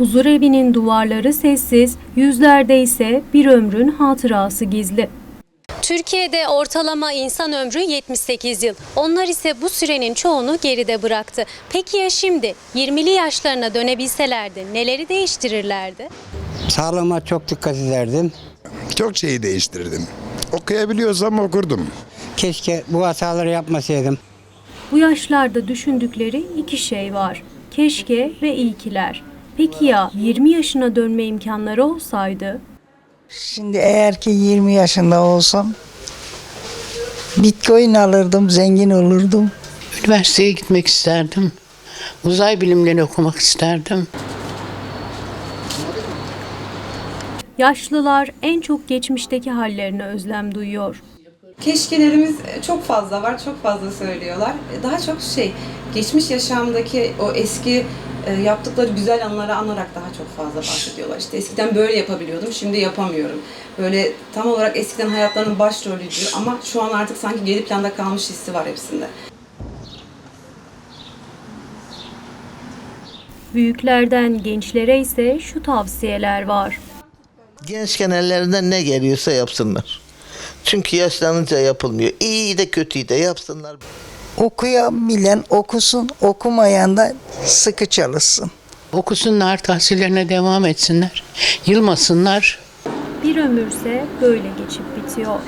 Huzur evinin duvarları sessiz, yüzlerde ise bir ömrün hatırası gizli. Türkiye'de ortalama insan ömrü 78 yıl. Onlar ise bu sürenin çoğunu geride bıraktı. Peki ya şimdi 20'li yaşlarına dönebilselerdi neleri değiştirirlerdi? Sağlığıma çok dikkat ederdim. Çok şeyi değiştirdim. Okuyabiliyorsam okurdum. Keşke bu hataları yapmasaydım. Bu yaşlarda düşündükleri iki şey var. Keşke ve iyikiler. Peki ya 20 yaşına dönme imkanları olsaydı? Şimdi eğer ki 20 yaşında olsam Bitcoin alırdım, zengin olurdum. Üniversiteye gitmek isterdim. Uzay bilimlerini okumak isterdim. Yaşlılar en çok geçmişteki hallerine özlem duyuyor. Keşkelerimiz çok fazla var, çok fazla söylüyorlar. Daha çok şey, geçmiş yaşamdaki o eski yaptıkları güzel anları anarak daha çok fazla bahsediyorlar. İşte eskiden böyle yapabiliyordum, şimdi yapamıyorum. Böyle tam olarak eskiden hayatlarının başrolüydü ama şu an artık sanki geri planda kalmış hissi var hepsinde. Büyüklerden gençlere ise şu tavsiyeler var. Gençken ellerinden ne geliyorsa yapsınlar. Çünkü yaşlanınca yapılmıyor. İyi de kötüyü de yapsınlar. Okuyabilen okusun, okumayan da sıkı çalışsın. Okusunlar, tahsillerine devam etsinler. Yılmasınlar. Bir ömürse böyle geçip bitiyor.